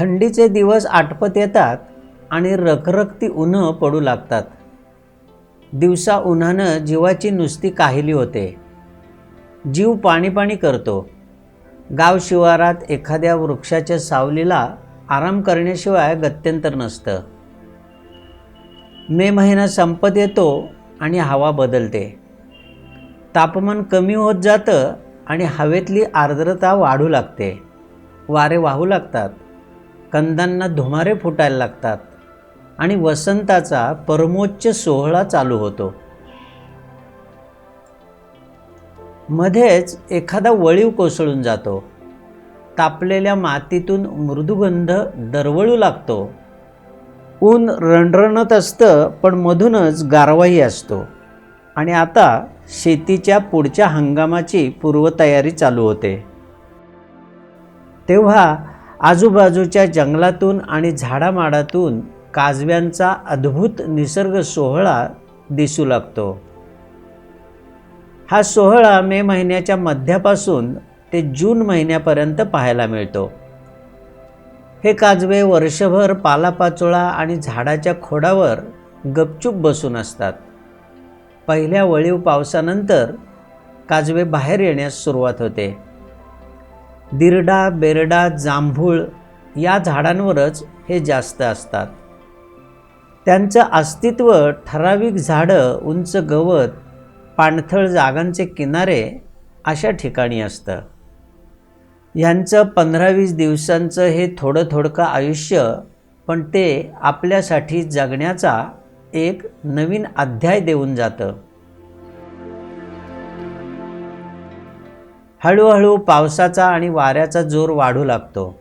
थंडीचे दिवस आटपत येतात आणि रखरखती उन्हं पडू लागतात. दिवसा उन्हानं जीवाची नुसती काहिली होते. जीव पाणी पाणी करतो. गाव शिवारात एखाद्या वृक्षाच्या सावलीला आराम करण्याशिवाय गत्यंतर नसतं. मे महिना संपत येतो आणि हवा बदलते. तापमान कमी होत जातं आणि हवेतली आर्द्रता वाढू लागते. वारे वाहू लागतात. कंदांना धुमारे फुटायला लागतात आणि वसंताचा परमोच्च सोहळा चालू होतो. मध्येच एखादा वळीव कोसळून जातो. तापलेल्या मातीतून मृदुगंध दरवळू लागतो. ऊन रणरणत असतं पण मधूनच गारवाही असतो. आणि आता शेतीच्या पुढच्या हंगामाची पूर्वतयारी चालू होते. तेव्हा आजूबाजूच्या जंगलातून आणि झाडामाडातून काजव्यांचा अद्भुत निसर्ग सोहळा दिसू लागतो. हा सोहळा मे महिन्याच्या मध्यापासून ते जून महिन्यापर्यंत पाहायला मिळतो. हे काजवे वर्षभर पालापाचोळा आणि झाडाच्या खोडावर गपचूप बसून असतात. पहिल्या वळीव पावसानंतर काजवे बाहेर येण्यास सुरुवात होते. दिरडा बेरडा जांभूळ या झाडांवरच हे जास्त असतात. त्यांचं अस्तित्व ठराविक झाडं उंच गवत पाणथळ जागांचे किनारे अशा ठिकाणी असतं. ह्यांचं पंधरा वीस दिवसांचं हे थोडं थोडकं आयुष्य पण ते आपल्यासाठी जगण्याचा एक नवीन अध्याय देऊन जातं. हळूहळू पावसाचा आणि वाऱ्याचा जोर वाढू लागतो.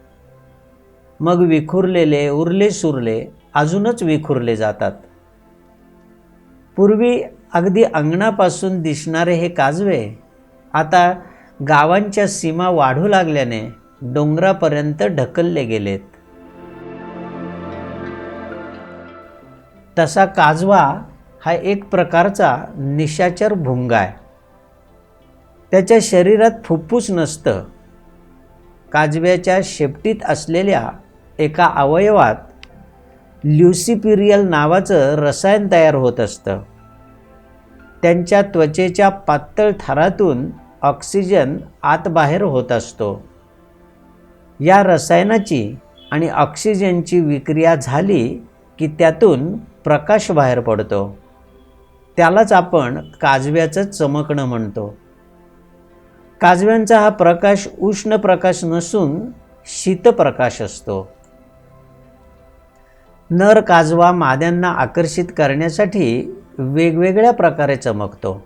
मग विखुरलेले उरले सुरले अजूनच विखुरले जातात. पूर्वी अगदी अंगणापासून दिसणारे हे काजवे आता गावांच्या सीमा वाढू लागल्याने डोंगरापर्यंत ढकलले गेलेत. तसा काजवा हा एक प्रकारचा निशाचर भुंगा आहे. त्याच्या शरीरात फुफ्फुस नसतं. काजव्याच्या शेपटीत असलेल्या एका अवयवात ल्युसिपिरियल नावाचं रसायन तयार होत असतं. त्यांच्या त्वचेच्या पातळ थरातून ऑक्सिजन आत बाहेर होत असतो. या रसायनाची आणि ऑक्सिजनची विक्रिया झाली की त्यातून प्रकाश बाहेर पडतो. त्यालाच आपण काजव्याचं चमकणं म्हणतो. काजव्यांचा हा प्रकाश उष्ण प्रकाश नसून शीतप्रकाश असतो. नर काजवा माद्यांना आकर्षित करण्यासाठी वेगवेगळ्या प्रकारे चमकतो.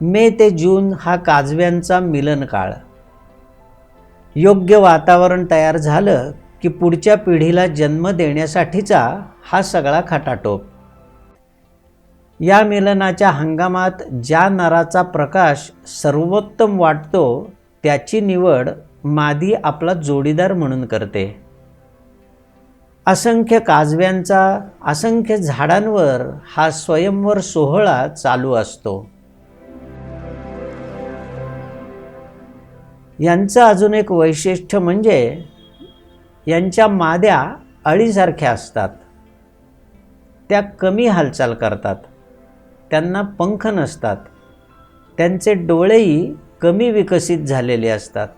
मे ते जून हा काजव्यांचा मिलन काळ. योग्य वातावरण तयार झालं की पुढच्या पिढीला जन्म देण्यासाठीचा हा सगळा खटाटोप. या मिलनाच्या हंगामात ज्या नराचा प्रकाश सर्वोत्तम वाटतो त्याची निवड मादी आपला जोडीदार म्हणून करते. असंख्य काजव्यांचा असंख्य झाडांवर हा स्वयंवर सोहळा चालू असतो. यांचं अजून एक वैशिष्ट्य म्हणजे यांच्या माद्या अळीसारख्या असतात. त्या कमी हालचाल करतात. त्यांना पंख नसतात. त्यांचे डोळेही कमी विकसित झालेले असतात.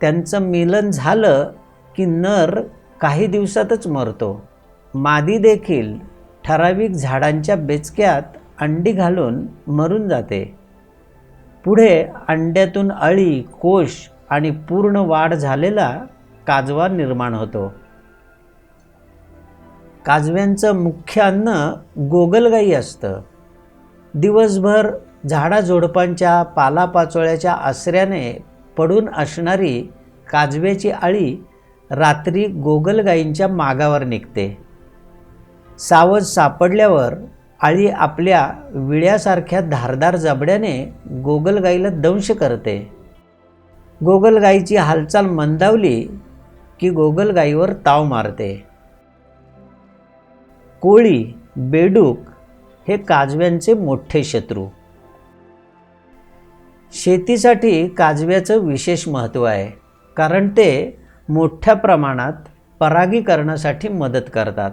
त्यांचं मिलन झालं की नर काही दिवसातच मरतो. मादी देखील ठराविक झाडांच्या बेचक्यात अंडी घालून मरून जाते. पुढे अंड्यातून अळी कोश आणि पूर्ण वाढ झालेला काजवा निर्माण होतो. काजव्यांचं मुख्य अन्न गोगलगाई असतं. दिवसभर झाडाझोडपांच्या पालापाचोळ्याच्या आसऱ्याने पडून असणारी काजव्याची आळी रात्री गोगलगाईंच्या मागावर निघते. सावज सापडल्यावर आळी आपल्या विळ्यासारख्या धारदार जबड्याने गोगलगाईला दंश करते. गोगलगाईची हालचाल मंदावली की गोगलगाईवर ताव मारते. कोळी बेडूक हे काजव्यांचे मोठे शत्रू. शेतीसाठी काजव्याचं विशेष महत्त्व आहे कारण ते मोठ्या प्रमाणात परागीकरणासाठी मदत करतात.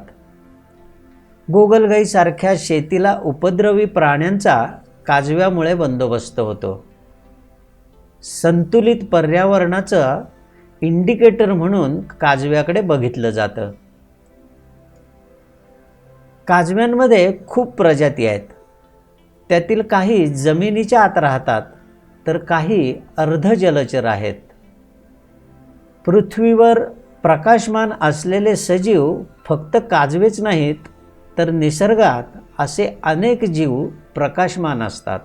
गोगलगाईसारख्या शेतीला उपद्रवी प्राण्यांचा काजव्यामुळे बंदोबस्त होतो. संतुलित पर्यावरणाचं इंडिकेटर म्हणून काजव्याकडे बघितलं जातं. काजव्यांमध्ये खूप प्रजाती आहेत. त्यातील काही जमिनीच्या आत राहतात तर काही अर्धजलचर आहेत. पृथ्वीवर प्रकाशमान असलेले सजीव फक्त काजवेच नाहीत तर निसर्गात असे अनेक जीव प्रकाशमान असतात.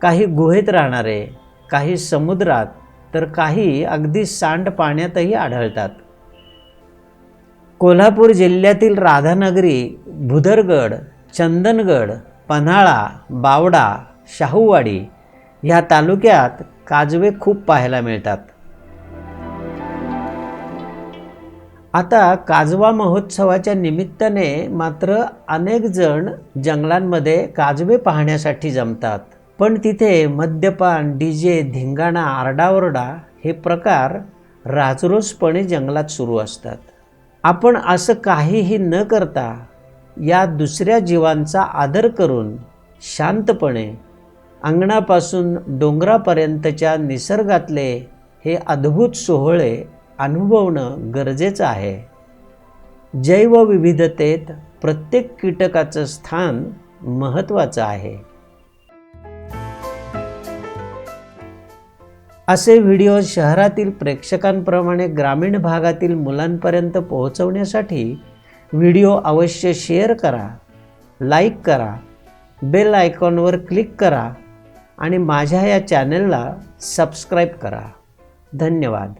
काही गुहेत राहणारे काही समुद्रात तर काही अगदी सांडपाण्यातही आढळतात. कोल्हापूर जिल्ह्यातील राधानगरी भुदरगड चंदनगड पन्हाळा बावडा शाहूवाडी ह्या तालुक्यात काजवे खूप पाहायला मिळतात. आता काजवा महोत्सवाच्या निमित्ताने मात्र अनेक जण जंगलांमध्ये काजवे पाहण्यासाठी जमतात. पण तिथे मद्यपान डी जे धिंगाणा आरडाओरडा हे प्रकार राजरोसपणे जंगलात सुरू असतात. आपण असं काहीही न करता या दुसऱ्या जीवांचा आदर करून शांतपणे अंगणापासून डोंगरापर्यंतच्या निसर्गातले हे अद्भुत सोहळे अनुभवणं गरजेचं आहे. जैवविविधतेत प्रत्येक कीटकाचं स्थान महत्त्वाचं आहे. असे व्हिडिओ शहरातील प्रेक्षकांप्रमाणे ग्रामीण भागातील मुलांपर्यंत पोहोचवण्यासाठी व्हिडिओ अवश्य शेअर करा लाईक करा बेल आयकॉनवर क्लिक करा आणि माझ्या या चॅनलला सबस्क्राईब करा. धन्यवाद.